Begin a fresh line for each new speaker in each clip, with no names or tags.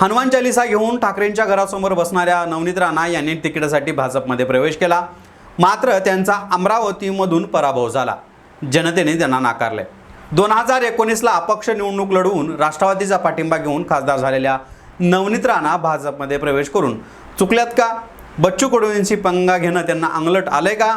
हनुमान चालिसा घेऊन ठाकरेंच्या घरासमोर बसणाऱ्या नवनीत राणा यांनी तिकिटासाठी भाजपमध्ये प्रवेश केला. मात्र त्यांचा अमरावतीमधून पराभव झाला. जनतेने त्यांना नाकारले. दोन हजार एकोणीसला अपक्ष निवडणूक लढवून राष्ट्रवादीचा पाठिंबा घेऊन खासदार झालेल्या नवनीत राणा भाजपमध्ये प्रवेश करून चुकल्यात का? बच्चू कडू यांची पंगा घेणं त्यांना अंगलट आलंय का?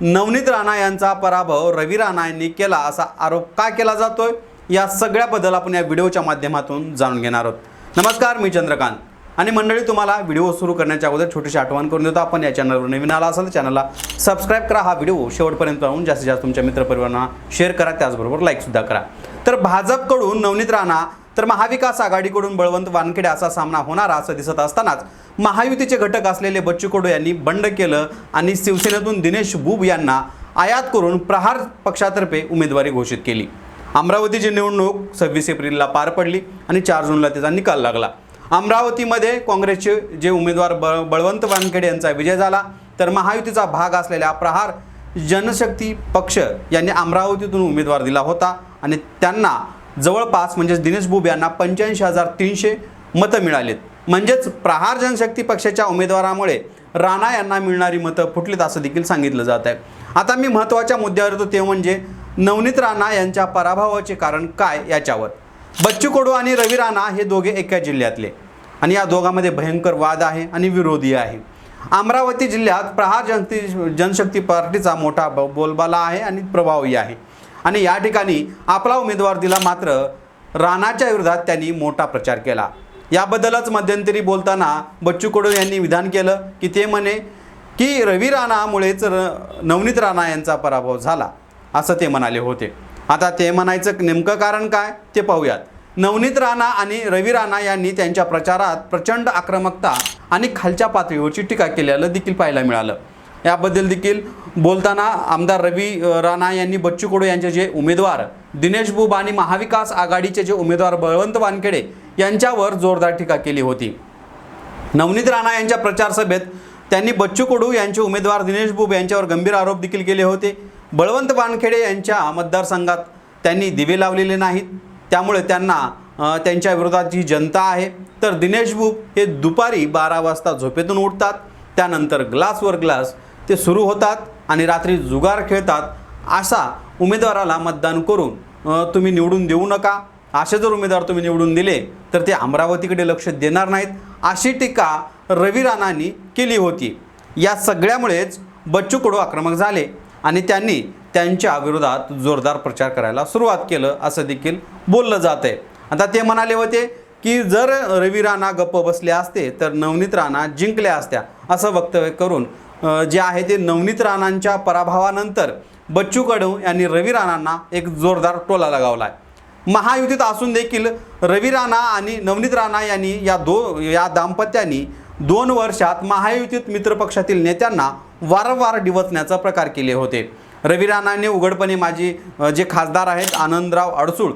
नवनीत राणा यांचा पराभव रवी राणा यांनी केला असा आरोप का केला जातोय? या सगळ्याबद्दल आपण या व्हिडिओच्या माध्यमातून जाणून घेणार आहोत. नमस्कार मी चंद्रकांत. आणि मंडळी तुम्हाला व्हिडिओ सुरू करण्याच्या अगोदर छोटीशी आठवण करून देतो. आपण या चॅनलवर नवीन आला असाल तर चॅनलला सबस्क्राईब करा. हा व्हिडिओ शेवटपर्यंत पाहून जास्तीत जास्त तुमच्या मित्रपरिवारांना शेअर करा. त्याचबरोबर लाईकसुद्धा करा. तर भाजपकडून नवनीत राणा तर महाविकास आघाडीकडून बळवंत वानखेडे असा सामना होणार असं दिसत असतानाच महायुतीचे घटक असलेले बच्चू कडू यांनी बंड केलं आणि शिवसेनेतून दिनेश बुब यांना आयात करून प्रहार पक्षातर्फे उमेदवारी घोषित केली. अमरावतीची निवडणूक सव्वीस एप्रिलला पार पडली आणि चार जूनला त्याचा निकाल लागला. अमरावतीमध्ये काँग्रेसचे जे उमेदवार बळ बळवंत वानखेडे यांचा विजय झाला तर महायुतीचा भाग असलेल्या प्रहार जनशक्ती पक्ष यांनी अमरावतीतून उमेदवार दिला होता आणि त्यांना जवळपास म्हणजेच दिनेश बुब यांना पंच्याऐंशी हजार तीनशे मतं मिळालीत. म्हणजेच प्रहार जनशक्ती पक्षाच्या उमेदवारामुळे राणा यांना मिळणारी मतं फुटलीत असं देखील सांगितलं जात आहे आता मी महत्त्वाच्या मुद्द्यावर येतो ते म्हणजे नवनीत राणा यांच्या पराभवाचे कारण काय याच्यावर? बच्चू कडू आणि रवी राणा हे दोघे एका जिल्ह्यातले. आणि या दोघांमध्ये भयंकर वाद आहे आणि विरोधी आहे. अमरावती जिल्ह्यात प्रहार जनती जनशक्ती पार्टीचा मोठा ब- बोलबाला आहे आणि प्रभावही आहे. आणि या ठिकाणी आपला उमेदवार दिला मात्र राणाच्या विरोधात त्यांनी मोठा प्रचार केला. याबद्दलच मध्यंतरी बोलताना बच्चू कडू यांनी विधान केलं की ते म्हणे की रवी राणामुळेच र नवनीत राणा यांचा पराभव झाला. असं ते म्हणाले होते. आता ते म्हणायचं नेमकं कारण काय ते पाहूयात. नवनीत राणा आणि रवी राणा यांनी त्यांच्या प्रचारात प्रचंड आक्रमकता आणि खालच्या पातळीवरची टीका केलेलं देखील पाहायला मिळालं. याबद्दल देखील बोलताना आमदार रवी राणा यांनी बच्चू कडू यांचे जे उमेदवार दिनेश बुब आणि महाविकास आघाडीचे जे उमेदवार बळवंत वानखेडे यांच्यावर जोरदार टीका केली होती. नवनीत राणा यांच्या प्रचार सभेत त्यांनी बच्चू कडू यांचे उमेदवार दिनेश बुब यांच्यावर गंभीर आरोप देखील केले होते. बळवंत वानखेडे यांच्या मतदारसंघात त्यांनी दिवे लावलेले नाहीत. त्यामुळे त्यांना त्यांच्या विरोधात जी जनता आहे. तर दिनेश भूप हे दुपारी बारा वाजता झोपेतून उठतात. त्यानंतर ग्लासवर ग्लास ते सुरू होतात आणि रात्री जुगार खेळतात असा उमेदवाराला मतदान करून तुम्ही निवडून देऊ नका. असे जर उमेदवार तुम्ही निवडून दिले तर ते अमरावतीकडे लक्ष देणार नाहीत. अशी टीका रवी राणांनी केली होती. या सगळ्यामुळेच बच्चू कडू आक्रमक झाले. आणि त्यांनी त्यांच्या विरोधात जोरदार प्रचार करायला सुरुवात केलं असं देखील बोललं जात आहे आता ते म्हणाले होते की जर रवी राणा गप्प बसले असते तर नवनीत राणा जिंकल्या असत्या असं वक्तव्य करून जे आहे ते नवनीत राणांच्या पराभवानंतर बच्चू कडू यांनी रवी राणांना एक जोरदार टोला लगावला आहे महायुतीत असून देखील रवी राणा आणि नवनीत राणा यांनी या दो या दाम्पत्यांनी दोन वर्षात महायुतीत मित्रपक्षातील नेत्यांना वारंवार डिवचण्याचा प्रकार केले होते. रवी राणाने उघडपणे माझी जे खासदार आहेत आनंदराव अडसूळ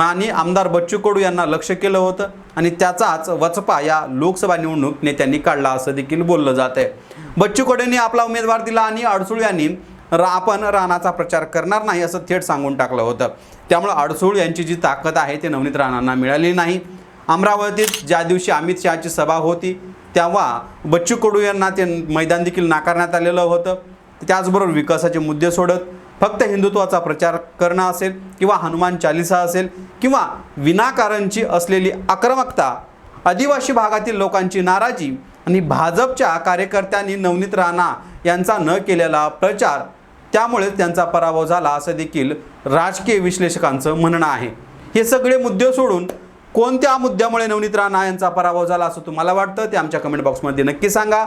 आणि आमदार बच्चू कडू यांना लक्ष केलं होतं आणि त्याचाच वचपा या लोकसभा निवडणूक नेत्यांनी काढला असं देखील बोललं जात आहे. बच्चू कडूंनी आपला उमेदवार दिला आणि अडसूळ यांनी रा आपण राणाचा प्रचार करणार नाही असं थेट सांगून टाकलं होतं. त्यामुळं अडसूळ यांची जी ताकद आहे ते नवनीत राणांना मिळाली नाही. अमरावतीत ज्या दिवशी अमित शहाची सभा होती तेव्हा बच्चू कडू यांना ते मैदान देखील नाकारण्यात आलेलं होतं. त्याचबरोबर विकासाचे मुद्दे सोडत फक्त हिंदुत्वाचा प्रचार करणं असेल किंवा हनुमान चालिसा असेल किंवा विनाकारणची असलेली आक्रमकता आदिवासी भागातील लोकांची नाराजी आणि भाजपच्या कार्यकर्त्यांनी नवनीत राणा यांचा न केलेला प्रचार त्यामुळे त्यांचा पराभव झाला असं देखील राजकीय विश्लेषकांचं म्हणणं आहे. हे सगळे मुद्दे सोडून कोणत्या मुद्द्यामुळे नवनीत राणा यांचा पराभव झाला असं तुम्हाला वाटतं ते आमच्या कमेंट बॉक्समध्ये नक्की सांगा.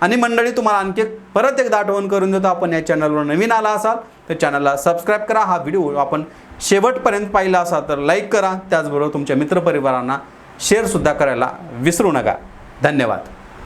आणि मंडळी तुम्हाला आणखी एक- परत एकदा आठवण करून देतो आपण या चॅनलवर नवीन आला असाल तर चॅनलला सबस्क्राईब करा. हा व्हिडिओ आपण शेवटपर्यंत पाहिला असाल तर लाईक करा. त्याचबरोबर तुमच्या मित्रपरिवारांना शेअरसुद्धा करायला विसरू नका. धन्यवाद.